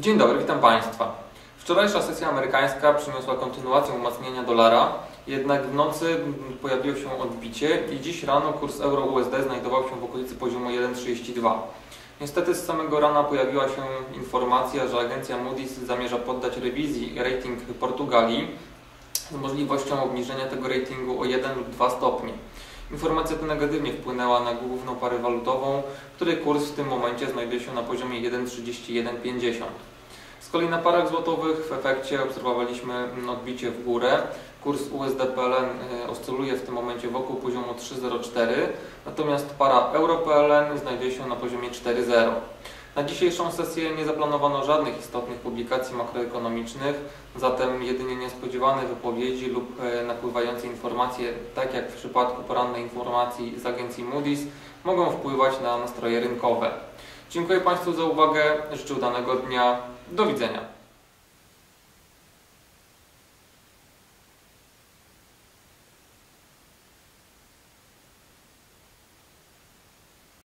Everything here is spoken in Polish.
Dzień dobry, witam Państwa. Wczorajsza sesja amerykańska przyniosła kontynuację umacniania dolara, jednak w nocy pojawiło się odbicie i dziś rano kurs euro-USD znajdował się w okolicy poziomu 1,32. Niestety z samego rana pojawiła się informacja, że agencja Moody's zamierza poddać rewizji rating Portugalii z możliwością obniżenia tego ratingu o 1 lub 2 stopnie. Informacja ta negatywnie wpłynęła na główną parę walutową, której kurs w tym momencie znajduje się na poziomie 1,3150. Kolei na parach złotowych w efekcie obserwowaliśmy odbicie w górę. Kurs USD-PLN e, oscyluje w tym momencie wokół poziomu 3,04, natomiast para euro-PLN znajduje się na poziomie 4,0. Na dzisiejszą sesję nie zaplanowano żadnych istotnych publikacji makroekonomicznych, zatem jedynie niespodziewane wypowiedzi lub e, napływające informacje, tak jak w przypadku porannej informacji z agencji Moody's, mogą wpływać na nastroje rynkowe. Dziękuję Państwu za uwagę, życzę udanego dnia, do widzenia.